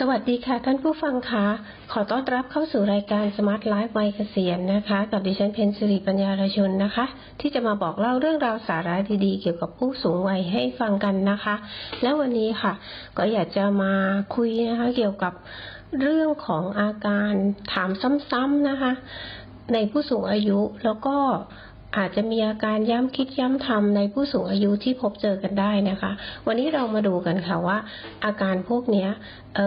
สวัสดีค่ะท่านผู้ฟังคะขอต้อนรับเข้าสู่รายการ Smart Life วัยเกษียณนะคะ กับดิฉันเพนสิริปัญญารชนนะคะ ที่จะมาบอกเล่าเรื่องราวสาระดีๆ เกี่ยวกับผู้สูงวัยให้ฟังกันนะคะ แล้ววันนี้ค่ะ ก็อยากจะมาคุยนะคะเกี่ยวกับเรื่องของอาการถามซ้ำๆนะคะ ในผู้สูงอายุแล้วก็ อาจจะมีอาการย้ำคิดย้ำทำในผู้สูงอายุที่พบเจอกันได้นะคะ วันนี้เรามาดูกันค่ะว่า อาการพวกนี้เ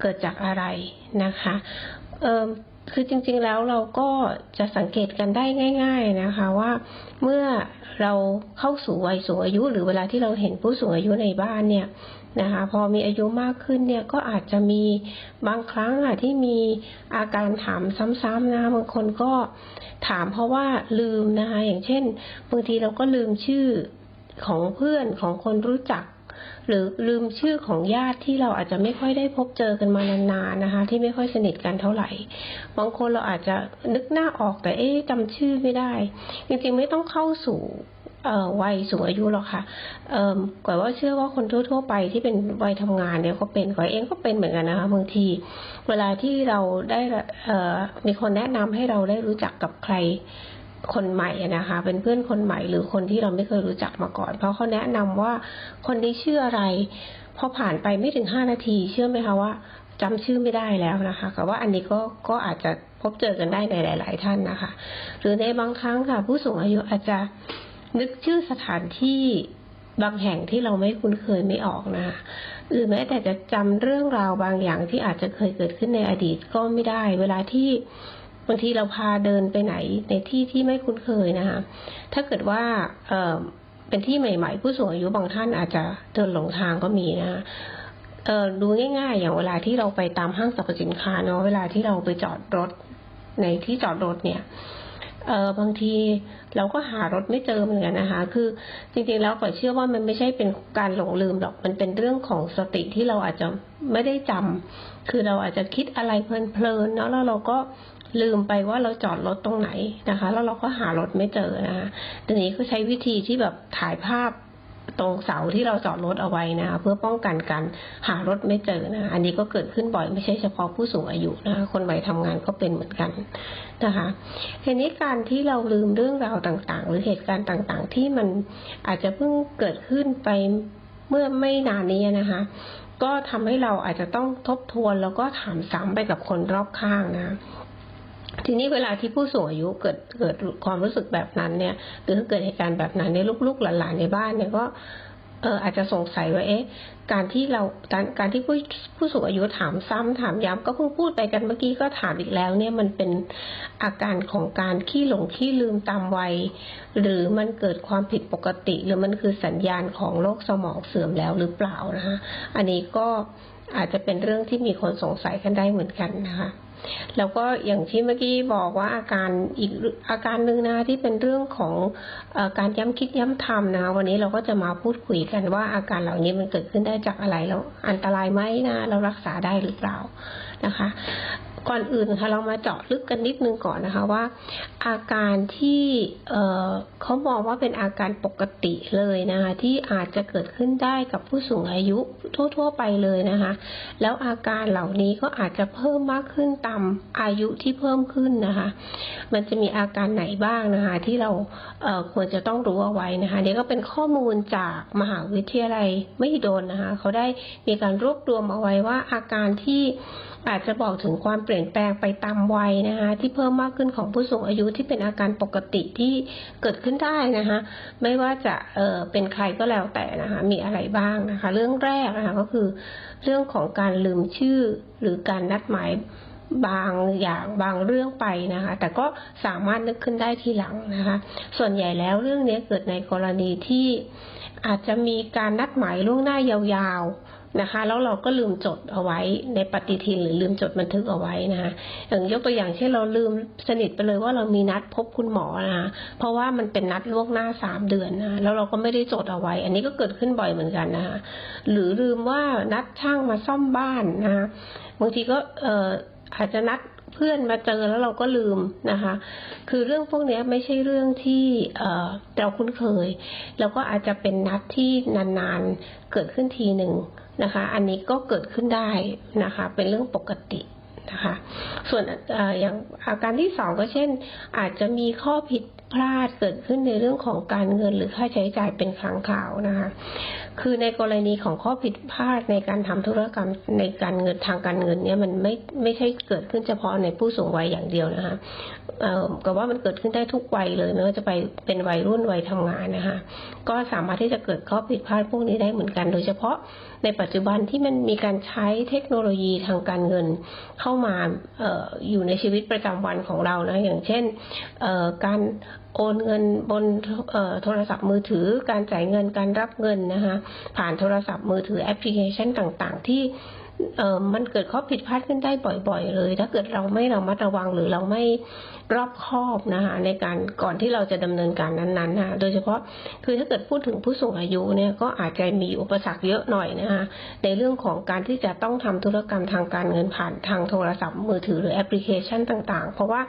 เกิดจากอะไรนะคะคือจริงๆแล้วเราก็จะสังเกตกันได้ง่าย ๆนะคะว่าเมื่อเราเข้าสู่วัยสูงอายุ หรือเวลาที่เราเห็นผู้สูงอายุในบ้านเนี่ย นะคะพอมีอายุมากขึ้นเนี่ยก็อาจจะมีบางครั้งอะที่มีอาการถามซ้ำๆนะบางคนก็ถามเพราะว่าลืมนะคะอย่างเช่นบางทีเราก็ลืมชื่อของเพื่อนของคนรู้จัก หรือลืมชื่อของญาติที่เราอาจจะไม่ค่อยได้พบเจอกันมานานๆนะคะ ที่ไม่ค่อยสนิทกันเท่าไหร่ บางคนเราอาจจะนึกหน้าออกแต่เอ๊ะจำชื่อไม่ได้ จริงๆไม่ต้องเข้าสู่ วัยสูงอายุหรอกค่ะเอ่อกว่าว่าเชื่อว่าคนทั่ว ๆ ไปที่เป็นวัยทำงานเนี่ยก็เป็นก่อยเองก็เป็นเหมือนกันนะคะบางที เวลาที่เราได้มีคนแนะนำให้เราได้รู้จักกับใครคนใหม่นะคะ เป็นเพื่อนคนใหม่หรือคนที่เราไม่เคยรู้จักมาก่อน เพราะเขาแนะนำว่าคนนี้ชื่ออะไรพอผ่านไปไม่ถึงห้านาที เชื่อไหมคะว่าจำชื่อไม่ได้แล้วนะคะแต่ว่าอันนี้ก็ก็อาจจะพบเจอกันได้ในหลาย ๆ ท่านนะคะ หรือในบางครั้งค่ะ ผู้สูงอายุอาจจะ นึกชื่อสถานที่บางแห่งที่เราไม่คุ้นเคยไม่ออกนะคะหรือแม้แต่จะจำเรื่องราวบางอย่างที่อาจจะเคยเกิดขึ้นในอดีตก็ไม่ได้ เวลาที่บางทีเราพาเดินไปไหนในที่ที่ไม่คุ้นเคยนะคะ ถ้าเกิดว่าเออเป็นที่ใหม่ๆ ผู้สูงอายุบางท่านอาจจะเดินหลงทางก็มีนะคะเออดูง่ายๆ อย่างเวลาที่เราไปตามห้างสรรพสินค้าเนาะเวลาที่เราไปจอดรถในที่จอดรถเนี่ย เออบางทีเราก็หารถไม่เจอเหมือนกันนะคะ คือจริงๆแล้วก่อยเชื่อว่ามันไม่ใช่เป็นการหลงลืมหรอก มันเป็นเรื่องของสติที่เราอาจจะไม่ได้จำคือเราอาจจะคิดอะไรเพลินๆเนาะแล้วเราก็ลืมไปว่าเราจอดรถตรงไหนนะคะ แล้วเราก็หารถไม่เจอนะคะทีนี้ก็ใช้วิธีที่แบบถ่ายภาพ ตรงเสาที่เราจอดรถเอาไว้นะคะเพื่อป้องกันการหารถไม่เจอนะอันนี้ก็เกิดขึ้นบ่อยไม่ใช่เฉพาะผู้สูงอายุนะคะคนวัยทำงานก็เป็นเหมือนกันนะคะทีนี้การที่เราลืมเรื่องราวต่างๆ หรือเหตุการณ์ต่างๆ ที่มันอาจจะเพิ่งเกิดขึ้นไปเมื่อไม่นานนี้นะคะก็ทำให้เราอาจจะต้องทบทวนแล้วก็ถามซ้ำไปกับคนรอบข้างนะ ทีนี้เวลาที่ผู้สูงอายุเกิดเกิดความรู้สึกแบบนั้นเนี่ยหรือเกิดเหตุการณ์แบบนั้นในลูกๆหลานๆในบ้านเนี่ยก็เอออาจจะสงสัยว่าเอ๊ะการที่เราการการที่ผู้ผู้สูงอายุถามซ้ำถามย้ำก็เพิ่งพูดไปกันเมื่อกี้ก็ถามอีกแล้ว เนี่ยมันเป็นอาการของการขี้หลงขี้ลืมตามวัย หรือมันเกิดความผิดปกติ หรือมันคือสัญญาณของโรคสมองเสื่อมแล้วหรือเปล่านะคะอันนี้ก็อาจจะเป็นเรื่องที่มีคนสงสัยกันได้เหมือนกันนะคะ แล้วก็อย่างที่เมื่อกี้บอกว่าอาการอีกอาการหนึ่งนะที่เป็นเรื่องของออการย้ำคิดย้ำทำนะวันนี้เราก็จะมาพูดคุยกันว่าอาการเหล่านี้มันเกิดขึ้นได้จากอะไรแล้วอันตรายไหมนะเรารักษาได้หรือเปล่านะคะ ก่อนอื่นค่ะเรามาเจาะลึกกันนิดนึงก่อนนะคะว่า อาการที่เเขามองว่าเป็นอาการปกติเลยนะคะที่อาจจะเกิดขึ้นได้กับผู้สูงอายุทั่ว ๆ ไปเลยนะคะ แล้วอาการเหล่านี้ก็อาจจะเพิ่มมากขึ้นตามอายุที่เพิ่มขึ้นนะคะ มันจะมีอาการไหนบ้างนะคะ ที่เราเควรจะต้องรู้เอาไว้นะคะเดี๋ยวก็เป็นข้อมูลจากมหาวิทยาลัยไม่โดนนะคะ เขาได้มีการรวบรวมเอาไว้ว่าอาการที่ อาจจะบอกถึงความเปลี่ยนแปลงไปตามวัยนะคะ ที่เพิ่มมากขึ้นของผู้สูงอายุที่เป็นอาการปกติที่เกิดขึ้นได้นะคะ ไม่ว่าจะเออเป็นใครก็แล้วแต่นะคะ มีอะไรบ้างนะคะ เรื่องแรกนะคะก็คือ เรื่องของการลืมชื่อหรือการนัดหมายบางอย่างบางเรื่องไปนะคะ แต่ก็สามารถนึกขึ้นได้ทีหลังนะคะ ส่วนใหญ่แล้วเรื่องนี้เกิดในกรณีที่อาจจะมีการนัดหมายล่วงหน้ายาวๆ นะคะ แล้วเราก็ลืมจดเอาไว้ในปฏิทินหรือลืมจดบันทึกเอาไว้นะคะอย่างยกตัวอย่างเช่นเราลืมสนิทไปเลยว่าเรามีนัดพบคุณหมอนะคะเพราะว่ามันเป็นนัดล่วงหน้าสามเดือนนะแล้วเราก็ไม่ได้จดเอาไว้ อันนี้ก็เกิดขึ้นบ่อยเหมือนกันนะคะหรือลืมว่านัดช่างมาซ่อมบ้านนะคะบางทีก็เอออาจจะนัดเพื่อนมาเจอแล้วเราก็ลืมนะคะ คือเรื่องพวกนี้ไม่ใช่เรื่องที่เอ่อเราคุ้นเคย แล้วก็อาจจะเป็นนัดที่นานๆ เกิดขึ้นทีหนึ่ง นะคะ อันนี้ก็เกิดขึ้นได้นะคะ เป็นเรื่องปกตินะคะ ส่วนออย่างอาการที่สองก็เช่น อาจจะมีข้อผิด พลาดเกิดขึ้นในเรื่องของการเงินหรือค่าใช้จ่ายเป็นครั้งคราวนะคะ คือในกรณีของข้อผิดพลาดในการทำธุรกรรมในการเงินทางการเงินเนี่ยมันไม่ไม่ใช่เกิดขึ้นเฉพาะในผู้สูงวัยอย่างเดียวนะคะเอ่อก็ว่ามันเกิดขึ้นได้ทุกวัยเลยไม่ว่าจะไปเป็นวัยรุ่นวัยทำงานนะคะ ก็สามารถที่จะเกิดข้อผิดพลาดพวกนี้ได้เหมือนกัน โดยเฉพาะในปัจจุบันที่มันมีการใช้เทคโนโลยีทางการเงินเข้ามาเอออยู่ในชีวิตประจำวันของเรานะอย่างเช่นเอ่อการ โอนเงินบนเอ่อโทรศัพท์มือถือ การจ่ายเงินการรับเงินนะคะผ่านโทรศัพท์มือถือแอปพลิเคชันต่างๆ ที่เออมันเกิดข้อผิดพลาดขึ้นได้บ่อย ๆ เลย ถ้าเกิดเราไม่ระมัดระวังหรือเราไม่รอบคอบนะคะในการก่อนที่เราจะดำเนินการนั้นๆนะคะโดยเฉพาะคือถ้าเกิดพูดถึงผู้สูงอายุเนี่ยก็อาจจะมีอุปสรรคเยอะหน่อยนะคะในเรื่องของการที่จะต้องทำธุรกรรมทางการเงินผ่านทางโทรศัพท์มือถือหรือแอปพลิเคชันต่าง ๆ เพราะว่า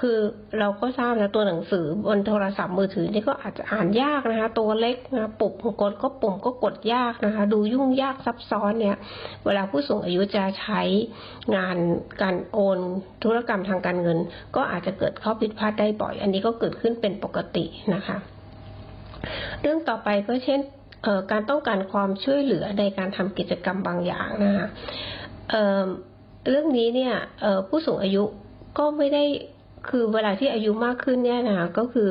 คือเราก็ทราบแล้วตัวหนังสือบนโทรศัพท์มือถือนี่ก็อาจจะอ่านยากนะคะ ตัวเล็กนะปุ่มกดก็ปุ่มก็กดยากนะคะ ดูยุ่งยากซับซ้อนเนี่ย เวลาผู้สูงอายุจะใช้งานการโอนธุรกรรมทางการเงิน ก็อาจจะเกิดข้อผิดพลาดได้บ่อย อันนี้ก็เกิดขึ้นเป็นปกตินะคะ เรื่องต่อไปก็เช่นการต้องการความช่วยเหลือในการทำกิจกรรมบางอย่างนะคะเเรื่องนี้เนี่ยผู้สูงอายุก็ไม่ได้ คือเวลาที่อายุมากขึ้นเนี่ยนะคะก็คือ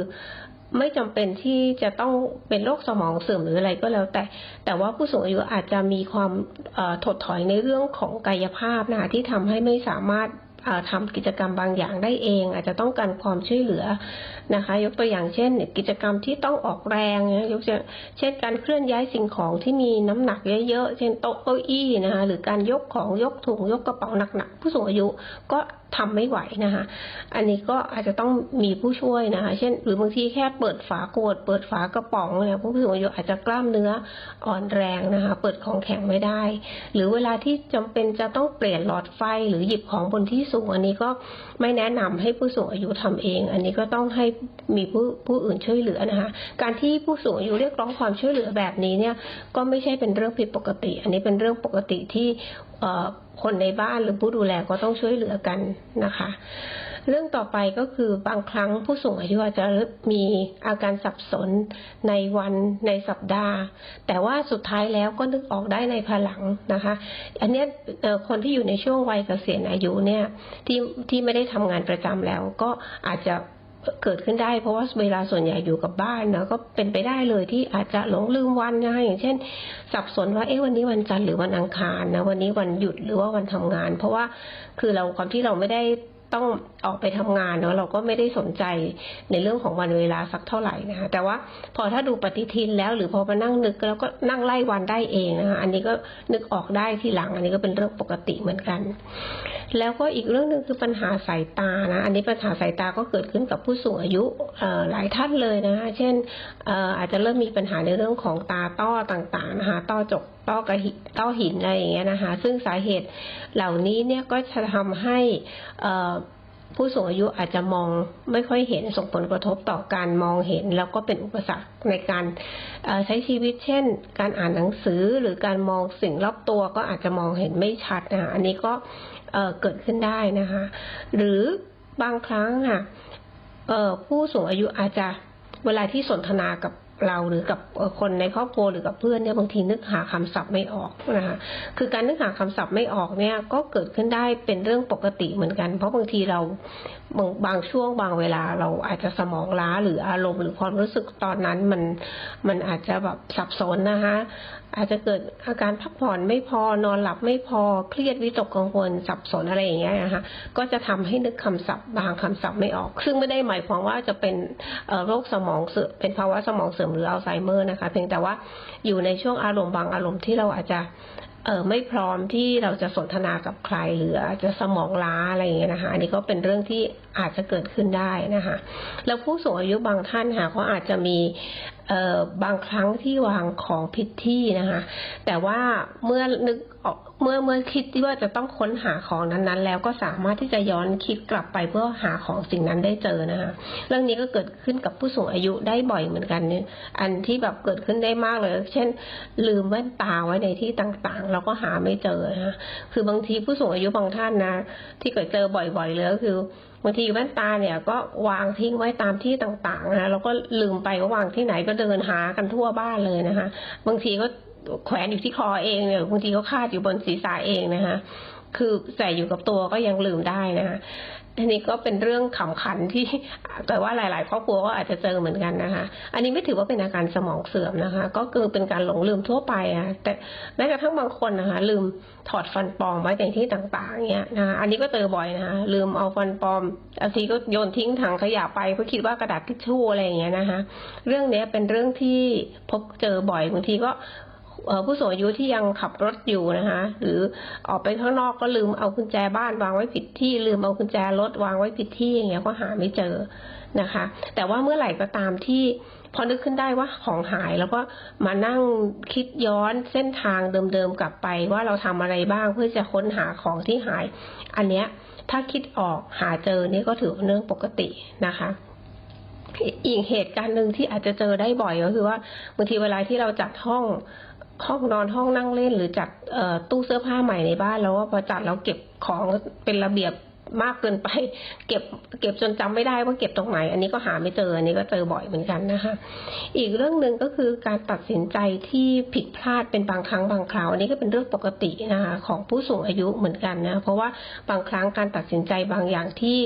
ไม่จำเป็นที่จะต้องเป็นโรคสมองเสื่อมหรืออะไรก็แล้วแต่ แต่ว่าผู้สูงอายุอาจจะมีความถดถอยในเรื่องของกายภาพนะคะที่ทำให้ไม่สามารถเอ่อทำกิจกรรมบางอย่างได้เอง อาจจะต้องการความช่วยเหลือนะคะ ยกตัวอย่างเช่น กิจกรรมที่ต้องออกแรงนะยกเช่นการเคลื่อนย้ายสิ่งของที่มีน้ำหนักเยอะๆเช่นโต๊ะเก้าอี้นะคะหรือการยกของยกถุงยกกระเป๋าหนักๆผู้สูงอายุก็ ทำไม่ไหวนะคะ อันนี้ก็อาจจะต้องมีผู้ช่วยนะคะ เช่น หรือบางทีแค่เปิดฝาขวด เปิดฝากระป๋องเนี่ยผู้สูงอายุอาจจะกล้ามเนื้ออ่อนแรงนะคะ เปิดของแข็งไม่ได้ หรือเวลาที่จำเป็นจะต้องเปลี่ยนหลอดไฟหรือหยิบของบนที่สูง อันนี้ก็ไม่แนะนำให้ผู้สูงอายุทำเอง อันนี้ก็ต้องให้มีผู้ผู้อื่นช่วยเหลือนะคะ การที่ผู้สูงอายุเรียกร้องความช่วยเหลือแบบนี้เนี่ยก็ไม่ใช่เป็นเรื่องผิดปกติ อันนี้เป็นเรื่องปกติที่ คนในบ้านหรือผู้ดูแลก็ต้องช่วยเหลือกันนะคะ เรื่องต่อไปก็คือบางครั้งผู้สูงอายุอาจจะมีอาการสับสนในวันในสัปดาห์ แต่ว่าสุดท้ายแล้วก็นึกออกได้ในภายหลังนะคะ อันนี้คนที่อยู่ในช่วงวัยเกษียณอายุเนี่ยที่ที่ไม่ได้ทำงานประจำแล้วก็อาจจะ เกิดขึ้นได้ เพราะว่าเวลาส่วนใหญ่อยู่กับบ้านนะก็เป็นไปได้เลยที่อาจจะหลงลืมวันนะคะอย่างเช่น สับสนว่าเอ๊ะวันนี้วันจันทร์หรือวันอังคารนะวันนี้วันหยุดหรือว่าวันทำงาน เพราะว่าคือเราความที่เราไม่ได้ ต้องออกไปทำงานเนาะเราก็ไม่ได้สนใจในเรื่องของวันเวลาสักเท่าไหร่นะคะแต่ว่าพอถ้าดูปฏิทินแล้ว หรือพอมานั่งนึกแล้วก็นั่งไล่วันได้เองนะคะอันนี้ก็นึกออกได้ทีหลัง อันนี้ก็เป็นเรื่องปกติเหมือนกัน แล้วก็อีกเรื่องหนึ่งคือปัญหาสายตานะอันนี้ปัญหาสายตาก็เกิดขึ้นกับผู้สูงอายุหลายท่านเลยนะคะเช่นอออาจจะเริ่มมีปัญหาในเรื่องของตาต้อต่างๆนะคะต้อจกต้อกระหิต้อหินอะไรอย่างเงี้ยนะคะ ซึ่งสาเหตุเหล่านี้เนี่ยก็จะทำให้ผู้สูงอายุอาจจะมองไม่ค่อยเห็นส่งผลกระทบต่อการมองเห็น แล้วก็เป็นอุปสรรคในการใช้ชีวิต เช่น การอ่านหนังสือหรือการมองสิ่งรอบตัวก็อาจจะมองเห็นไม่ชัดนะคะอันนี้ก็เกิดขึ้นได้นะคะ หรือบางครั้งค่ะผู้สูงอายุอาจจะเวลาที่สนทนากับ เราหรือกับคนในครอบครัวหรือกับเพื่อนเนี่ยบางทีนึกหาคำศัพท์ไม่ออกนะคะคือการนึกหาคำศัพท์ไม่ออกเนี่ยก็เกิดขึ้นได้เป็นเรื่องปกติเหมือนกัน เพราะบางทีเราบางบางช่วงบางเวลาเราอาจจะสมองล้าหรืออารมณ์หรือความรู้สึกตอนนั้นมันมันอาจจะแบบสับสนนะคะอาจจะเกิดอาการพักผ่อนไม่พอนอนหลับไม่พอเครียดวิตกกังวลสับสนอะไรอย่างเงี้ยนะคะก็จะทำให้นึกคำศัพท์บางคำศัพท์ไม่ออก ซึ่งไม่ได้หมายความว่าจะเป็นโรคสมองเสื่อมเป็นภาวะสมองเสื่อมหรืออัลไซเมอร์นะคะ เพียงแต่ว่าอยู่ในช่วงอารมณ์บางอารมณ์ที่เราอาจจะเออไม่พร้อมที่เราจะสนทนากับใครหรืออาจจะสมองล้าอะไรอย่างเงี้ยนะคะอันนี้ก็เป็นเรื่องที่อาจจะเกิดขึ้นได้นะคะ แล้วผู้สูงอายุบางท่านค่ะเขาอาจจะมีเอ่อบางครั้งที่วางของผิดที่นะคะ แต่ว่าเมื่อนึกออกเมื่อเมื่อคิดที่ว่าจะต้องค้นหาของนั้นๆ แล้วก็สามารถที่จะย้อนคิดกลับไปเพื่อหาของสิ่งนั้นได้เจอนะคะ เรื่องนี้ก็เกิดขึ้นกับผู้สูงอายุได้บ่อยเหมือนกันเนี่ยอันที่แบบเกิดขึ้นได้มากเลย เช่น ลืมแว่นตาไว้ในที่ต่างๆเราก็หาไม่เจอนะคือบางทีผู้สูงอายุบางท่านนะ ที่เกิดเจอบ่อยๆเลยก็คือบางทีแว่นตาเนี่ยก็วางทิ้งไว้ตามที่ต่างๆนะเราก็ลืมไปว่าวางที่ไหนก็เดินหากันทั่วบ้านเลยนะคะ บางทีก็แขวนอยู่ที่คอเองเนี่ยบางทีก็คาดอยู่บนศีรษะเองนะคะ คือใส่อยู่กับตัวก็ยังลืมได้นะคะอันนี้ก็เป็นเรื่องขำขันที่แต่ว่าหลาย ๆ ครอบครัวก็อาจจะเจอเหมือนกันนะคะ อันนี้ไม่ถือว่าเป็นอาการสมองเสื่อมนะคะ ก็คือเป็นการหลงลืมทั่วไปอะแต่แม้กระทั่งบางคนนะคะ ลืมถอดฟันปลอมไว้ในที่ต่าง ๆเงี้ยนะคะอันนี้ก็เจอบ่อยนะคะลืมเอาฟันปลอมบางทีก็โยนทิ้งถังขยะไปเพราะคิดว่ากระดาษทิชชู่อะไรอย่างเงี้ยนะคะ เรื่องเนี้ยเป็นเรื่องที่พบเจอบ่อยบางทีก็ ผู้สูงอายุที่ยังขับรถอยู่นะคะ หรือออกไปข้างนอกก็ลืมเอากุญแจบ้านวางไว้ผิดที่ลืมเอากุญแจรถวางไว้ผิดที่อย่างเงี้ยก็หาไม่เจอนะคะ แต่ว่าเมื่อไหร่ก็ตามที่พอนึกขึ้นได้ว่าของหายแล้วก็มานั่งคิดย้อนเส้นทางเดิมๆกลับไป ว่าเราทำอะไรบ้างเพื่อจะค้นหาของที่หาย อันเนี้ยถ้าคิดออกหาเจอนี่ก็ถือเป็นเรื่องปกตินะคะอีกเหตุการณ์หนึ่งที่อาจจะเจอได้บ่อยก็คือว่าบางทีเวลาที่เราจัดห้อง ห้องนอนห้องนั่งเล่นหรือจัดตู้เสื้อผ้าใหม่ในบ้านแล้วว่าพอจัดแล้วเก็บของเป็นระเบียบ มากเกินไป เก็บเก็บจนจำไม่ได้ว่าเก็บตรงไหน อันนี้ก็หาไม่เจออันนี้ก็เจอบ่อยเหมือนกันนะคะอีกเรื่องหนึ่งก็คือการตัดสินใจที่ผิดพลาดเป็นบางครั้งบางคราวอันนี้ก็เป็นเรื่องปกตินะคะของผู้สูงอายุเหมือนกันนะเพราะว่าบางครั้งการตัดสินใจบางอย่างที่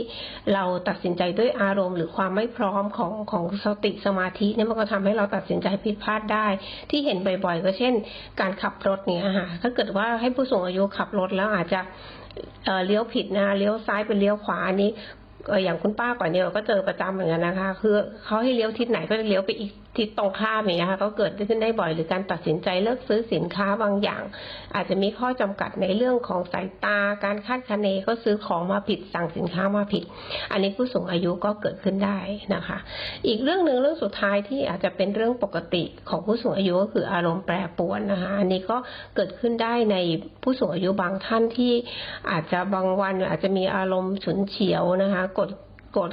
เราตัดสินใจด้วยอารมณ์ หรือความไม่พร้อมของของสติสมาธิเนี่ยมันก็ทำให้เราตัดสินใจผิดพลาดได้ ที่เห็นบ่อยๆ ก็เช่น การขับรถเนี่ยค่ะถ้าเกิดว่าให้ผู้สูงอายุขับรถแล้วอาจจะ เลี้ยวผิดนะเลี้ยวซ้ายเป็นเลี้ยวขวาอันนี้อย่างคุณป้าก่อนเนี่ยก็เจอประจำเหมือนกันนะคะ คือเขาให้เลี้ยวทิศไหนก็จะเลี้ยวไปอีก ทิศตรงข้ามอย่างเงี้ยค่ะก็เกิดขึ้นได้บ่อยหรือการตัดสินใจเลิกซื้อสินค้าบางอย่าง อาจจะมีข้อจำกัดในเรื่องของสายตา การคาดคะเนก็ซื้อของมาผิดสั่งสินค้ามาผิด อันนี้ผู้สูงอายุก็เกิดขึ้นได้นะคะ อีกเรื่องหนึ่งเรื่องสุดท้ายที่อาจจะเป็นเรื่องปกติของผู้สูงอายุก็คืออารมณ์แปรปรวนนะคะอันนี้ก็เกิดขึ้นได้ในผู้สูงอายุบางท่านที่อาจจะบางวันอาจจะมีอารมณ์ฉุนเฉียวนะคะกดกด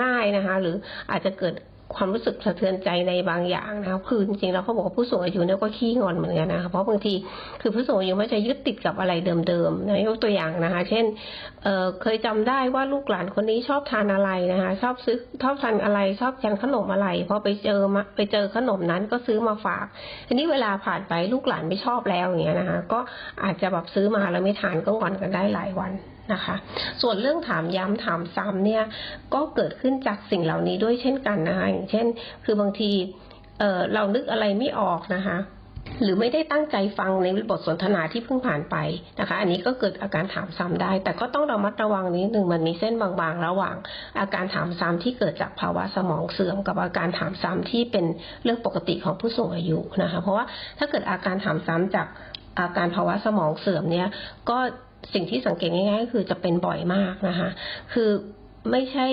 ง่ายนะคะหรืออาจจะเกิด ความรู้สึกสะเทือนใจในบางอย่างนะคะคือจริงๆแล้วเขาบอกว่าผู้สูงอายุเนี่ยก็ขี้งอนเหมือนกันนะคะเพราะบางทีคือผู้สูงอายุมันจะยึดติดกับอะไรเดิมๆนะยกตัวอย่างนะคะ เช่นเเคยจำได้ว่าลูกหลานคนนี้ชอบทานอะไรนะคะ ชอบซื้อชอบทานอะไร ชอบทานขนมอะไรพอไปเจอมาไปเจอขนมนั้นก็ซื้อมาฝากทีนี้เวลาผ่านไปลูกหลานไม่ชอบแล้วอย่างเงี้ยนะคะ ก็อาจจะแบบซื้อมาแล้วไม่ทานก็งอนกันได้หลายวัน นะคะ ส่วนเรื่องถามย้ำถามซ้ำเนี่ยก็เกิดขึ้นจากสิ่งเหล่านี้ด้วยเช่นกันนะคะอย่างเช่น คือบางทีเออเรานึกอะไรไม่ออกนะคะหรือไม่ได้ตั้งใจฟังในบทสนทนาที่เพิ่งผ่านไปนะคะ อันนี้ก็เกิดอาการถามซ้ำได้ แต่ก็ต้องระมัดระวังนิดหนึ่งมันมีเส้นบางๆ ระหว่าง อาการถามซ้ำที่เกิดจากภาวะสมองเสื่อม กับอาการถามซ้ำที่เป็นเรื่องปกติของผู้สูงอายุนะคะ เพราะว่าถ้าเกิดอาการถามซ้ำจากอาการภาวะสมองเสื่อมเนี่ยก็ สิ่งที่สังเกตง่ายๆก็คือจะเป็นบ่อยมากนะคะ คือไม่ใช่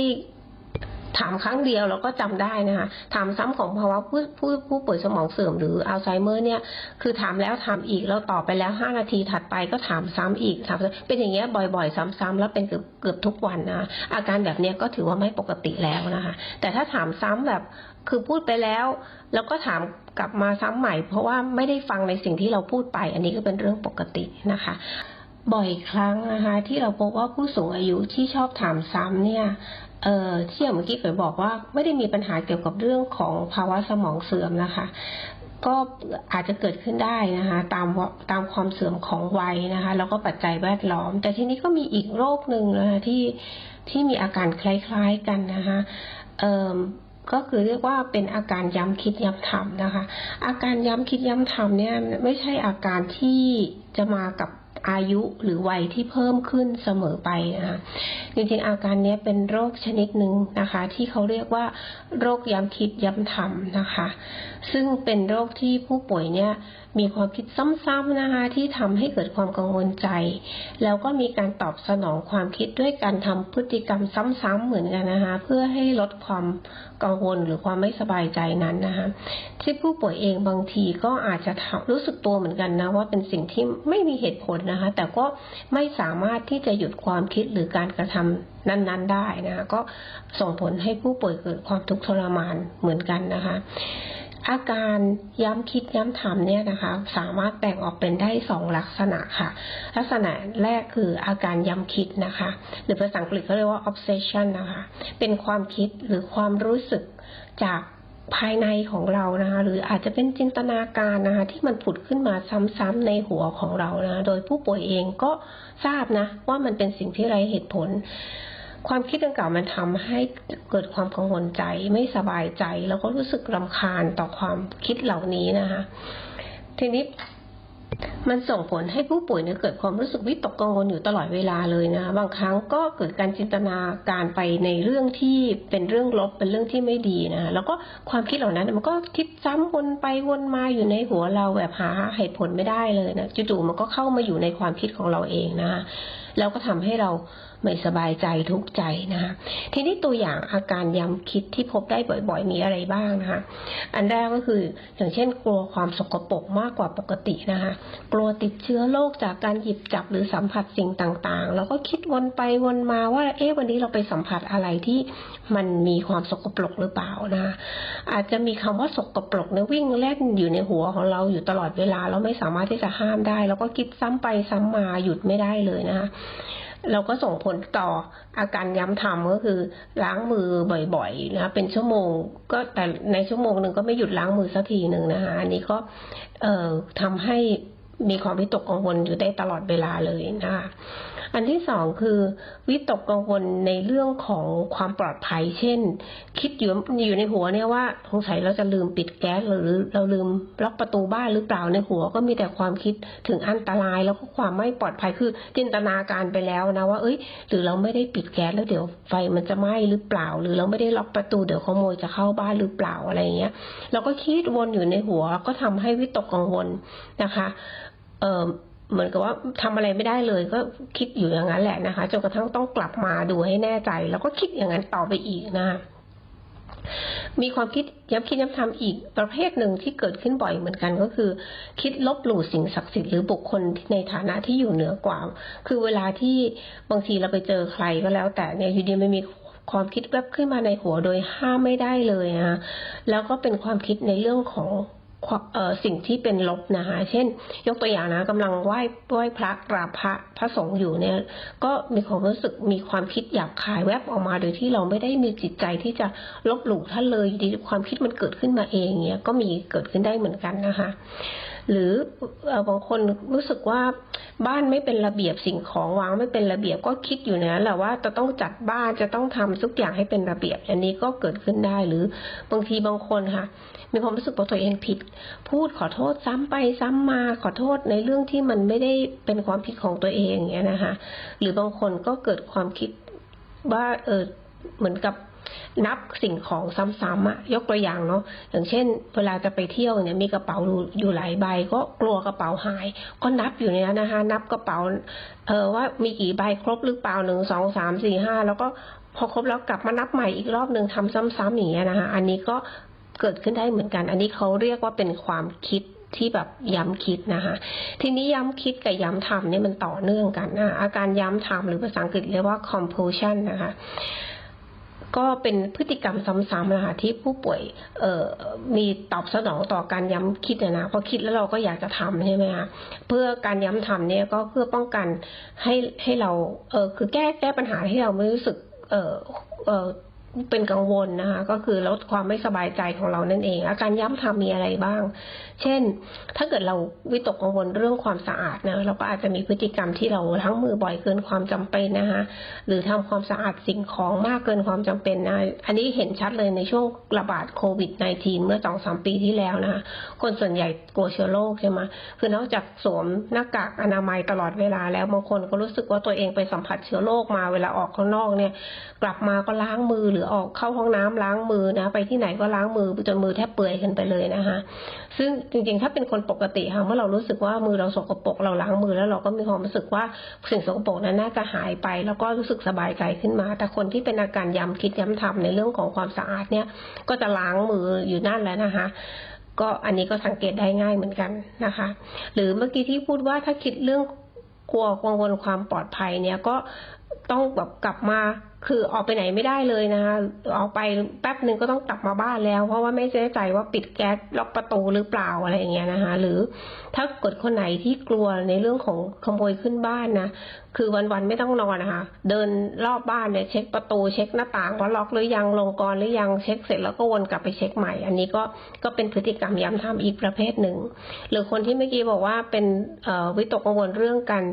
ถามครั้งเดียวเราก็จำได้นะคะถามซ้ำของภาวะผู้ผู้ผู้ป่วยสมองเสื่อมหรืออัลไซเมอร์เนี่ยคือถามแล้วถามอีกเราตอบไปแล้วห้านาทีถัดไปก็ถามซ้ำอีกถามเป็นอย่างเงี้ยบ่อยๆ ซ้ำๆแล้วเป็นเกือบเกือบทุกวันนะอาการแบบเนี้ยก็ถือว่าไม่ปกติแล้วนะคะ แต่ถ้าถามซ้ำแบบคือพูดไปแล้ว แล้วก็ถามกลับมาซ้ำใหม่ เพราะว่าไม่ได้ฟังในสิ่งที่เราพูดไป อันนี้ก็เป็นเรื่องปกตินะคะ บ่อยครั้งนะคะ ที่เราพบว่าผู้สูงอายุที่ชอบถามซ้ำเนี่ยเอ่อที่อย่างเมื่อกี้เคยบอกว่าไม่ได้มีปัญหาเกี่ยวกับเรื่องของภาวะสมองเสื่อมนะคะก็อาจจะเกิดขึ้นได้นะคะตามตามความเสื่อมของวัยนะคะแล้วก็ปัจจัยแวดล้อม แต่ทีนี้ก็มีอีกโรคหนึ่งนะคะที่ที่มีอาการคล้ายๆกันนะคะเอ่อก็คือเรียกว่าเป็นอาการย้ำคิดย้ำทำนะคะ อาการย้ำคิดย้ำทำเนี่ยไม่ใช่อาการที่จะมากับ อายุหรือวัยที่เพิ่มขึ้นเสมอไปนะคะจริงๆอาการนี้เป็นโรคชนิดหนึ่งนะคะ ที่เขาเรียกว่า โรคย้ำคิดย้ำทำนะคะ ซึ่งเป็นโรคที่ผู้ป่วยเนี่ย มีความคิดซ้ำๆนะคะที่ทำให้เกิดความกังวลใจ แล้วก็มีการตอบสนองความคิดด้วยการทำพฤติกรรมซ้ำๆเหมือนกันนะคะเพื่อให้ลดความกังวลหรือความไม่สบายใจนั้นนะคะที่ผู้ป่วยเองบางทีก็อาจจะรู้สึกตัวเหมือนกันนะว่าเป็นสิ่งที่ไม่มีเหตุผลนะคะ แต่ก็ไม่สามารถที่จะหยุดความคิดหรือการกระทำนั้น ๆ ได้นะคะก็ส่งผลให้ผู้ป่วยเกิดความทุกข์ทรมานเหมือนกันนะคะ อาการย้ำคิดย้ำทำเนี่ยนะคะ สามารถแบ่งออกเป็นได้สองลักษณะค่ะ ลักษณะแรกคืออาการย้ำคิดนะคะ หรือภาษาอังกฤษเขาเรียกว่า obsession นะคะ เป็นความคิดหรือความรู้สึกจากภายในของเรานะคะหรืออาจจะเป็นจินตนาการนะคะที่มันผุดขึ้นมาซ้ำๆในหัวของเรานะโดยผู้ป่วยเองก็ทราบนะว่ามันเป็นสิ่งที่ไร้เหตุผล ความคิดดังกล่าวมันทำให้เกิดความกังวลใจไม่สบายใจ แล้วก็รู้สึกรำคาญต่อความคิดเหล่านี้นะคะ ทีนี้มันส่งผลให้ผู้ป่วยเนี่ยเกิดความรู้สึกวิตกกังวลอยู่ตลอดเวลาเลยนะ บางครั้งก็เกิดการจินตนาการไปในเรื่องที่เป็นเรื่องลบเป็นเรื่องที่ไม่ดีนะแล้วก็ความคิดเหล่านั้นมันก็คิดซ้ำวนไปวนมาอยู่ในหัวเราแบบหาเหตุผลไม่ได้เลยนะจู่ๆมันก็เข้ามาอยู่ในความคิดของเราเองนะ แล้วก็ทำให้เราไม่สบายใจทุกข์ใจนะคะทีนี้ตัวอย่างอาการย้ำคิดที่พบได้บ่อยๆ มีอะไรบ้างนะคะอันแรกก็คืออย่างเช่น กลัวความสกปรกมากกว่าปกตินะคะกลัวติดเชื้อโรคจากการหยิบจับหรือสัมผัสสิ่งต่างๆ แล้วก็คิดวนไปวนมาว่าเอ๊ะวันนี้เราไปสัมผัสอะไรที่มันมีความสกปรกหรือเปล่านะคะอาจจะมีคำว่าสกปรกเนี่ยวิ่งเล่นอยู่ในหัวของเราอยู่ตลอดเวลาเราไม่สามารถที่จะห้ามได้ แล้วก็คิดซ้ำไปซ้ำมาหยุดไม่ได้เลยนะคะเราก็ส่งผลต่ออาการย้ำทำก็คือล้างมือบ่อยๆนะคะเป็นชั่วโมงก็แต่ในชั่วโมงหนึ่งก็ไม่หยุดล้างมือสักทีหนึ่งนะคะอันนี้ก็เอ่อทำให้มีความวิตกกังวลอยู่ได้ตลอดเวลาเลยนะคะ อันที่สองคือ วิตกกังวลในเรื่องของความปลอดภัย เช่น คิดอยู่อยู่ในหัวเนี่ยว่าสงสัยเราจะลืมปิดแก๊สหรือเราลืมล็อกประตูบ้านหรือเปล่าในหัวก็มีแต่ความคิดถึงอันตรายแล้วก็ความไม่ปลอดภัยคือจินตนาการไปแล้วนะว่า เอ้ย หรือเราไม่ได้ปิดแก๊สแล้วเดี๋ยวไฟมันจะไหม้หรือเปล่า หรือเราไม่ได้ล็อกประตูเดี๋ยวขโมยจะเข้าบ้านหรือเปล่าอะไรเงี้ย เราก็คิดวนอยู่ในหัวก็ทำให้วิตกกังวลนะคะ เอ่อ เหมือนกับว่าทำอะไรไม่ได้เลยก็คิดอยู่อย่างนั้นแหละนะคะจนกระทั่งต้องกลับมาดูให้แน่ใจ แล้วก็คิดอย่างนั้นต่อไปอีกนะคะมีความคิดย้ำคิดย้ำทำอีกประเภทหนึ่งที่เกิดขึ้นบ่อยเหมือนกันก็คือ คิดลบหลู่สิ่งศักดิ์สิทธิ์หรือบุคคลในฐานะที่อยู่เหนือกว่า คือเวลาที่บางทีเราไปเจอใครก็แล้ว แต่เนี่ยอยู่ดีไม่มีความคิดแวบขึ้นมาในหัวโดยห้ามไม่ได้เลยนะแล้วก็เป็นความคิดในเรื่องของ สิ่งที่เป็นลบนะคะ เช่น ยกตัวอย่างนะกำลังไหว้ไหว้พระกราบพระพระสงฆ์อยู่เนี่ย ก็มีความรู้สึกมีความคิดหยาบคายแวบออกมา โดยที่เราไม่ได้มีจิตใจที่จะลบหลู่ท่านเลยดีความคิดมันเกิดขึ้นมาเองเนี่ยก็มีเกิดขึ้นได้เหมือนกันนะคะ หรือบางคนรู้สึกว่าบ้านไม่เป็นระเบียบสิ่งของวางไม่เป็นระเบียบก็คิดอยู่นะแหละว่าจะต้องจัดบ้านจะต้องทำทุกอย่างให้เป็นระเบียบ อันนี้ก็เกิดขึ้นได้หรือบางทีบางคนค่ะ มีความรู้สึกว่าตัวเองผิด พูดขอโทษซ้ำไปซ้ำมาขอโทษในเรื่องที่มันไม่ได้เป็นความผิดของตัวเองอย่างเงี้ยนะคะ หรือบางคนก็เกิดความคิดว่าเออเหมือนกับ นับสิ่งของซ้ำๆอะยกตัวอย่างเนาะอย่างเช่น เวลาจะไปเที่ยวเนี่ยมีกระเป๋าอยู่หลายใบ ก็กลัวกระเป๋าหาย ก็นับอยู่เนี่ยนะคะ นับกระเป๋าเออว่ามีกี่ใบครบหรือเปล่าหนึ่งสองสามสี่ห้าแล้วก็พอครบแล้วกลับมานับใหม่อีกรอบหนึ่งทำซ้ำๆอย่างเงี้ยนะคะ อันนี้ก็เกิดขึ้นได้เหมือนกัน อันนี้เขาเรียกว่าเป็นความคิดที่แบบย้ำคิดนะคะ ทีนี้ย้ำคิดกับย้ำทำเนี่ยมันต่อเนื่องกันนะอาการย้ำทำหรือภาษาอังกฤษเรียกว่า compulsion นะคะ ก็เป็นพฤติกรรมซ้ำๆนะคะที่ผู้ป่วยเออมีตอบสนองต่อการย้ำคิดนะพอคิดแล้วเราก็อยากจะทำใช่ไหมคะเพื่อการย้ำทำเนี่ยก็เพื่อป้องกันให้ให้เราเออคือแก้แก้ปัญหาให้เราไม่รู้สึกเออเออ เป็นกังวลนะคะ ก็คือลดความไม่สบายใจของเรานั่นเอง อาการย้ำทำมีอะไรบ้าง เช่น ถ้าเกิดเราวิตกกังวลเรื่องความสะอาดนะเราก็อาจจะมีพฤติกรรมที่เราล้งมือบ่อยเกินความจำเป็นนะคะหรือทำความสะอาดสิ่งของมากเกินความจำเป็นนะอันนี้เห็นชัดเลยในช่วงระบาดโควิด -19 เมื่อสองสามปีที่แล้วนะคะคนส่วนใหญ่กลัวเชื้อโรคใช่ไหมคือนอกจากสวมหน้ากากอนามัยตลอดเวลาแล้วบางคนก็รู้สึกว่าตัวเองไปสัมผัสเชื้อโรคมาเวลาออกข้างนอกเนี่ย กลับมาก็ล้างมือหรือออกเข้าห้องน้ำล้างมือนะ ไปที่ไหนก็ล้างมือจนมือแทบเปื่อยขึ้นไปเลยนะคะซึ่งจริงๆ ถ้าเป็นคนปกติค่ะเมื่อเรารู้สึกว่ามือเราสกปรกเราล้างมือแล้วเราก็มีความรู้สึกว่าสิ่งสกปรกนั้นน่าจะหายไป แล้วก็รู้สึกสบายใจขึ้นมา แต่คนที่เป็นอาการย้ำคิดย้ำทำในเรื่องของความสะอาดเนี่ย ก็จะล้างมืออยู่นั่นแหล้วนะคะก็อันนี้ก็สังเกตได้ง่ายเหมือนกันนะคะ หรือเมื่อกี้ที่พูดว่าถ้าคิดเรื่องกลัวกังวลความปลอดภัยเนี่ยก็ต้องแบบกลับมาคือออกไปไหนไม่ได้เลยนะคะออกไปแป๊บหนึ่งก็ต้องกลับมาบ้านแล้ว เพราะว่าไม่แน่ใจว่าปิดแก๊สล็อกประตูหรือเปล่าอะไรอย่างเงี้ยนะคะ หรือถ้าเกิดคนไหนที่กลัวในเรื่องของขโมยขึ้นบ้านนะคือวันๆไม่ต้องนอนนะคะ เดินรอบบ้านเนี่ยเช็คประตูเช็คหน้าต่างว่าล็อกหรือยังลงกรหรือยังเช็คเสร็จแล้วก็วนกลับไปเช็คใหม่ อันนี้ก็ก็เป็นพฤติกรรมย้ำทำอีกประเภทหนึ่ง หรือคนที่เมื่อกี้บอกว่าเป็นวิตกกังวลเรื่องการ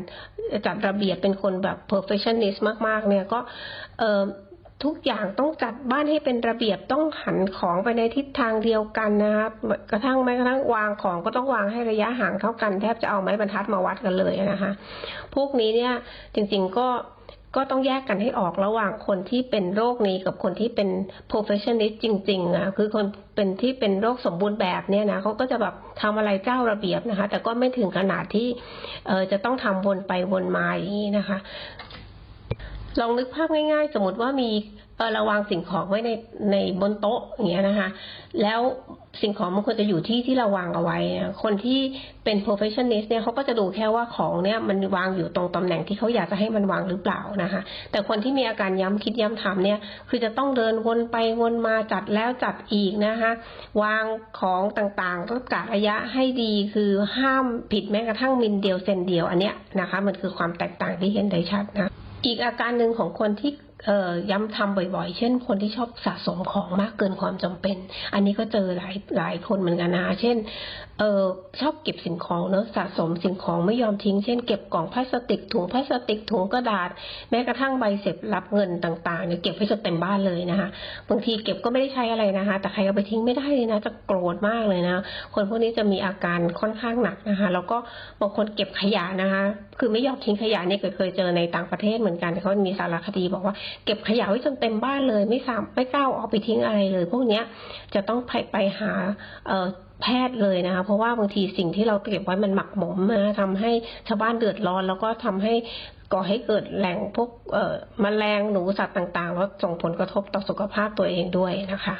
จัดระเบียบเป็นคนแบบ perfectionist มากๆ เนี่ยก็ทุกอย่างต้องจัดบ้านให้เป็นระเบียบต้องหันของไปในทิศทางเดียวกันนะครับกระทั่งแม้กระทั่งวางของก็ต้องวางให้ระยะห่างเท่ากันแทบจะเอาไม้บรรทัดมาวัดกันเลยนะคะ พวกนี้เนี่ยจริงๆก็ก็ต้องแยกกันให้ออกระหว่างคนที่เป็นโรคนี้กับคนที่เป็น professionist จริงๆนะคือคนเป็นที่เป็นโรคสมบูรณ์แบบเนี่ยนะเขาก็จะแบบทำอะไรเจ้าระเบียบนะคะ แต่ก็ไม่ถึงขนาดที่เออจะต้องทำวนไปวนมาอย่างนี้นะคะ ลองนึกภาพง่าย ๆ สมมติว่ามีเออระวางสิ่งของไว้ในในบนโต๊ะอย่างเงี้ยนะคะ แล้วสิ่งของมันควรจะอยู่ที่ที่เราวางเอาไว้ คนที่เป็น professionist เนี่ยเขาก็จะดูแค่ว่าของเนี่ยมันวางอยู่ตรงตำแหน่งที่เขาอยากจะให้มันวางหรือเปล่านะคะ แต่คนที่มีอาการย้ำคิดย้ำทำเนี่ย คือจะต้องเดินวนไปวนมาจัดแล้วจัดอีกนะคะ วางของต่างๆต้องกะระยะให้ดีคือห้ามผิดแม้กระทั่งมิลเดียวเซนเดียวอันเนี้ยนะคะ มันคือความแตกต่างที่เห็นได้ชัดนะ อีกอาการหนึ่งของคนที่ย้ำทำบ่อยๆ เช่น คนที่ชอบสะสมของมากเกินความจำเป็น อันนี้ก็เจอหลายหลายคนเหมือนกันนะ เช่นเออชอบเก็บสิ่งของเนอะสะสมสิ่งของไม่ยอมทิ้ง เช่นเก็บกล่องพลาสติกถุงพลาสติกถุงกระดาษ แม้กระทั่งใบเสร็จรับเงินต่างๆเนี่ยเก็บไว้จนเต็มบ้านเลยนะคะบางทีเก็บก็ไม่ได้ใช้อะไรนะคะ แต่ใครเอาไปทิ้งไม่ได้เลยนะจะโกรธมากเลยนะคนพวกนี้จะมีอาการค่อนข้างหนักนะคะ แล้วก็บางคนเก็บขยะนะคะ คือไม่ยอมทิ้งขยะเนี่ยเคยเจอในต่างประเทศเหมือนกันเขามีสารคดีบอกว่าเก็บขยะไว้จนเต็มบ้านเลย ไม่สามไม่กล้าเอาไปทิ้งอะไรเลย พวกเนี้ยจะต้องไปไปหาเอ่อ แพทย์เลยนะคะ เพราะว่าบางทีสิ่งที่เราเก็บไว้มันหมักหมมมาทำให้ชาวบ้านเดือดร้อน แล้วก็ทำให้ก่อให้เกิดแหล่งพวกเอ่อมแมลงหนูสัตว์ต่างๆ แล้วส่งผลกระทบต่อสุขภาพตัวเองด้วยนะคะ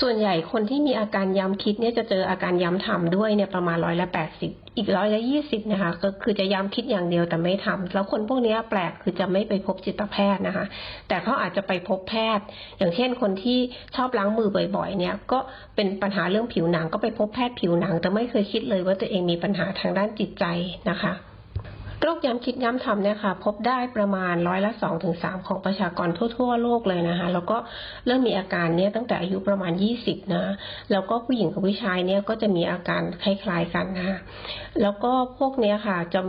ส่วนใหญ่คนที่มีอาการย้ำคิดเนี่ยจะเจออาการย้ำทำด้วยเนี่ยประมาณร้อยละแปดสิบอีกร้อยละยี่สิบนะคะก็คือจะย้ำคิดอย่างเดียวแต่ไม่ทำแล้วคนพวกนี้แปลกคือจะไม่ไปพบจิตแพทย์นะคะ แต่เขาอาจจะไปพบแพทย์ อย่างเช่นคนที่ชอบล้างมือบ่อยๆ เนี่ยก็เป็นปัญหาเรื่องผิวหนังก็ไปพบแพทย์ผิวหนัง แต่ไม่เคยคิดเลยว่าตัวเองมีปัญหาทางด้านจิตใจนะคะ โรคย้ำคิดย้ำทำเนี่ยค่ะพบได้ประมาณร้อยละสองถึงสามของประชากรทั่วๆโลกเลยนะคะ แล้วก็เริ่มมีอาการเนี่ยตั้งแต่อายุประมาณยี่สิบนะแล้วก็ผู้หญิงกับผู้ชายเนี่ยก็จะมีอาการคล้ายๆกันนะคะแล้วก็พวกเนี้ยค่ะจะ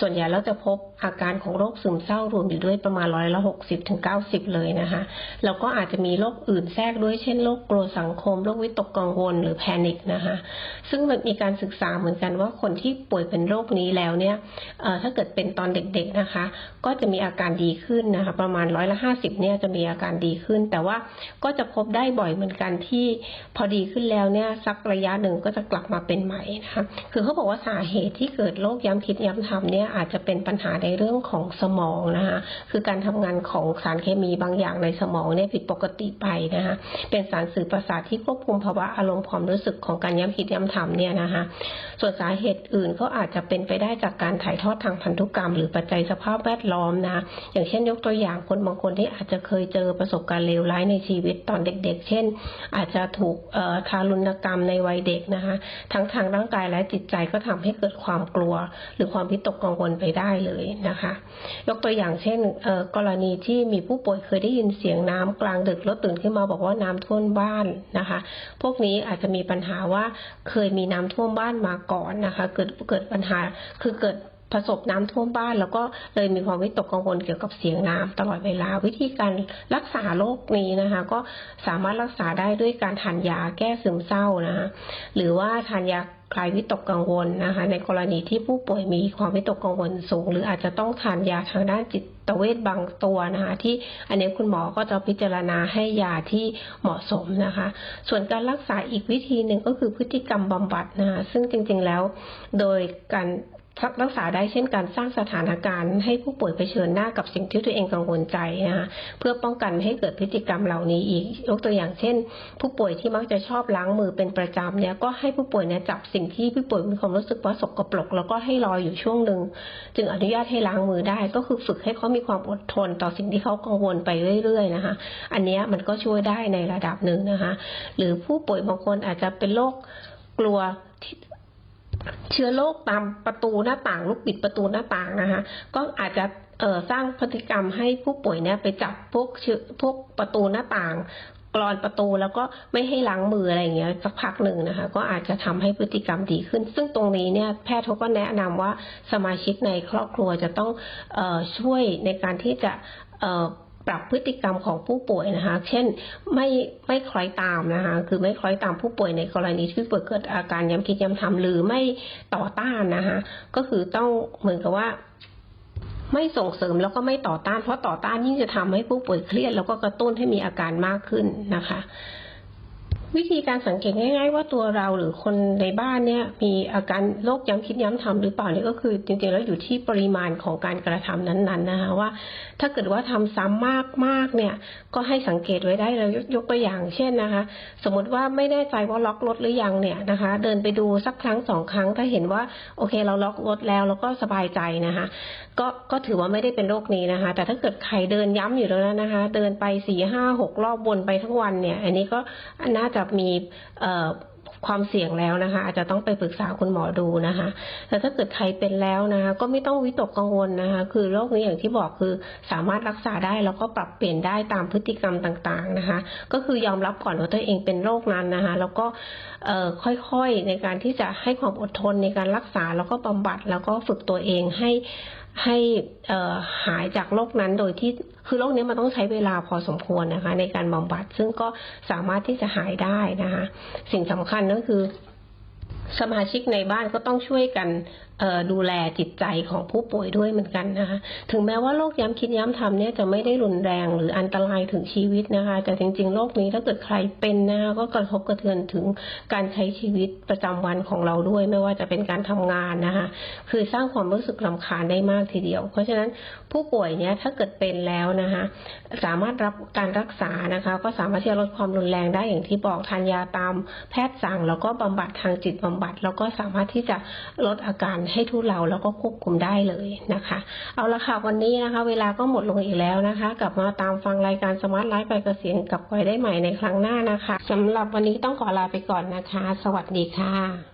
ส่วนใหญ่เราจะพบอาการของโรคซึมเศร้ารวมอยู่ด้วยประมาณร้อยละหกสิบถึงเก้าสิบเลยนะคะแล้วก็อาจจะมีโรคอื่นแทรกด้วยเช่นโรคกลัวสังคมโรควิตกกังวลหรือแพนิคนะคะซึ่งมันมีการศึกษาเหมือนกันว่าคนที่ป่วยเป็นโรคนี้แล้วเนี่ยถ้าเกิดเป็นตอนเด็กๆนะคะ ก็จะมีอาการดีขึ้นนะคะประมาณร้อยละห้าสิบเนี่ยจะมีอาการดีขึ้น แต่ว่าก็จะพบได้บ่อยเหมือนกันที่พอดีขึ้นแล้วเนี่ยสักระยะหนึ่งก็จะกลับมาเป็นใหม่นะคะคือเขาบอกว่าสาเหตุที่เกิดโรคย้ำคิดย้ำทำเนี่ยอาจจะเป็นปัญหาในเรื่องของสมองนะคะคือการทำงานของสารเคมีบางอย่างในสมองเนี่ยผิดปกติไปนะคะเป็นสารสื่อประสาทที่ควบคุมภาวะอารมณ์ความรู้สึกของการย้ำคิดย้ำทำเนี่ยนะคะส่วนสาเหตุอื่นก็อาจจะเป็นไปได้จากการถ่ายทอดทางพันธุกรรม หรือปัจจัยสภาพแวดล้อมนะอย่างเช่นยกตัวอย่างคนบางคนที่อาจจะเคยเจอประสบการณ์เลวร้ายในชีวิตตอนเด็ก ๆ เช่น อาจจะถูกทารุณกรรมในวัยเด็กนะคะทั้งทางร่างกายและจิตใจก็ทำให้เกิดความกลัว หรือความพิตกกังวลไปได้เลยนะคะ ยกตัวอย่างเช่นกรณีที่มีผู้ป่วยเคยได้ยินเสียงน้ำกลางดึกแล้วตื่นขึ้นมาบอกว่าน้ำท่วมบ้านนะคะ พวกนี้อาจจะมีปัญหาว่าเคยมีน้ำท่วมบ้านมาก่อนนะคะ เกิดเกิดปัญหาคือเกิด ประสบน้ำท่วมบ้าน แล้วก็เลยมีความวิตกกังวลเกี่ยวกับเสียงน้ำตลอดเวลา วิธีการรักษาโรคนี้นะคะ ก็สามารถรักษาได้ด้วยการทานยาแก้ซึมเศร้านะคะหรือว่าทานยาคลายวิตกกังวลนะคะ ในกรณีที่ผู้ป่วยมีความวิตกกังวลสูง หรืออาจจะต้องทานยาทางด้านจิตเวชบางตัวนะคะที่อันนี้คุณหมอก็จะพิจารณาให้ยาที่เหมาะสมนะคะ ส่วนการรักษาอีกวิธีหนึ่งก็คือพฤติกรรมบำบัดนะคะซึ่งจริงๆแล้ว โดยการ รักษาได้เช่นการสร้างสถานการณ์ให้ผู้ป่วยเผชิญหน้ากับสิ่งที่ตัวเองกังวลใจนะคะเพื่อป้องกันไม่ให้เกิดพฤติกรรมเหล่านี้อีกยกตัวอย่างเช่น ผู้ป่วยที่มักจะชอบล้างมือเป็นประจำเนี่ยก็ให้ผู้ป่วยเนี่ยจับสิ่งที่ผู้ป่วยมีความรู้สึกว่าสกปรกแล้วก็ให้รอยอยู่ช่วงหนึ่งจึงอนุญาตให้ล้างมือได้ ก็คือฝึกให้เขามีความอดทนต่อสิ่งที่เขากังวลไปเรื่อย ๆ นะคะ อันนี้มันก็ช่วยได้ในระดับหนึ่งนะคะ หรือผู้ป่วยบางคนอาจจะเป็นโรคกลัว เชื้อโรคตามประตูหน้าต่างลูกบิดประตูหน้าต่างนะคะก็อาจจะสร้างพฤติกรรมให้ผู้ป่วยเนี่ยไปจับพวกเชื้อพวกประตูหน้าต่างกรอนประตูแล้วก็ไม่ให้ล้างมืออะไรอย่างเงี้ยสักพักหนึ่งนะคะ ก็อาจจะทำให้พฤติกรรมดีขึ้น ซึ่งตรงนี้เนี่ยแพทย์เขาก็แนะนำว่าสมาชิกในครอบครัวจะต้องออช่วยในการที่จะ ปรับพฤติกรรมของผู้ป่วยนะคะ เช่นไม่ไม่คล้อยตามนะคะ คือไม่คล้อยตามผู้ป่วยในกรณีที่ผู้ป่วยเกิดอาการย้ำคิดย้ำทำหรือไม่ต่อต้านนะคะ ก็คือต้องเหมือนกับว่าไม่ส่งเสริมแล้วก็ไม่ต่อต้าน เพราะต่อต้านยิ่งจะทำให้ผู้ป่วยเครียด แล้วก็กระตุ้นให้มีอาการมากขึ้นนะคะ วิธีการสังเกตง่าย ๆ ว่าตัวเราหรือคนในบ้านเนี่ยมีอาการโรคย้ำคิดย้ำทำหรือเปล่าเนี่ยก็คือจริงๆแล้วอยู่ที่ปริมาณของการกระทำนั้นๆนะคะว่า ถ้าเกิดว่าทำซ้ำมากมากๆเนี่ยก็ให้สังเกตไว้ได้เลยยกตัวอย่าง เช่นนะคะ สมมติว่าไม่แน่ใจว่าล็อกรถหรือยังเนี่ยนะคะ เดินไปดูสักครั้งสองครั้งถ้าเห็นว่าโอเคเราล็อกรถแล้วแล้วก็สบายใจนะคะก็ก็ถือว่าไม่ได้เป็นโรคนี้นะคะ แต่ถ้าเกิดใครเดินย้ำอยู่แล้วนะคะ เดินไปสี่ห้าหกรอบวนไปทั้งวันเนี่ย อันนี้ก็น่าจะมีความเสี่ยงแล้วนะคะ อาจจะต้องไปปรึกษาคุณหมอดูนะคะแต่ถ้าเกิดใครเป็นแล้วนะคะ ก็ไม่ต้องวิตกกังวลนะคะ คือโรคนี้อย่างที่บอกคือสามารถรักษาได้แล้วก็ปรับเปลี่ยนได้ตามพฤติกรรมต่างๆนะคะ ก็คือยอมรับก่อนว่าตัวเองเป็นโรคนั้นนะคะ แล้วก็ค่อยๆในการที่จะให้ความอดทนในการรักษาแล้วก็บำบัดแล้วก็ฝึกตัวเองให้ ให้หายจากโรคนั้นโดยที่คือโรคนี้มันต้องใช้เวลาพอสมควรนะคะ ในการบำบัด ซึ่งก็สามารถที่จะหายได้นะคะ สิ่งสำคัญก็คือสมาชิกในบ้านก็ต้องช่วยกัน ดูแลจิตใจของผู้ป่วยด้วยเหมือนกันนะคะ ถึงแม้ว่าโรคย้ำคิดย้ำทำเนี่ยจะไม่ได้รุนแรงหรืออันตรายถึงชีวิตนะคะ แต่จริงๆโรคนี้ถ้าเกิดใครเป็นนะคะก็กระทบกระเทือนถึงการใช้ชีวิตประจำวันของเราด้วย ไม่ว่าจะเป็นการทำงานนะคะ คือสร้างความรู้สึกลำคาญได้มากทีเดียว เพราะฉะนั้นผู้ป่วยเนี่ยถ้าเกิดเป็นแล้วนะคะ สามารถรับการรักษานะคะ ก็สามารถที่จะลดความรุนแรงได้อย่างที่บอกทานยาตามแพทย์สั่ง แล้วก็บำบัดทางจิตบำบัด แล้วก็สามารถที่จะลดอาการให้ทุเลาแล้วก็ควบคุมได้เลยนะคะ เอาละค่ะวันนี้นะคะ เวลาก็หมดลงอีกแล้วนะคะ กลับมาตามฟังรายการสมาร์ทไลฟ์ไปเกษียณกับไว้ได้ใหม่ในครั้งหน้านะคะสำหรับวันนี้ต้องขอลาไปก่อนนะคะ สวัสดีค่ะ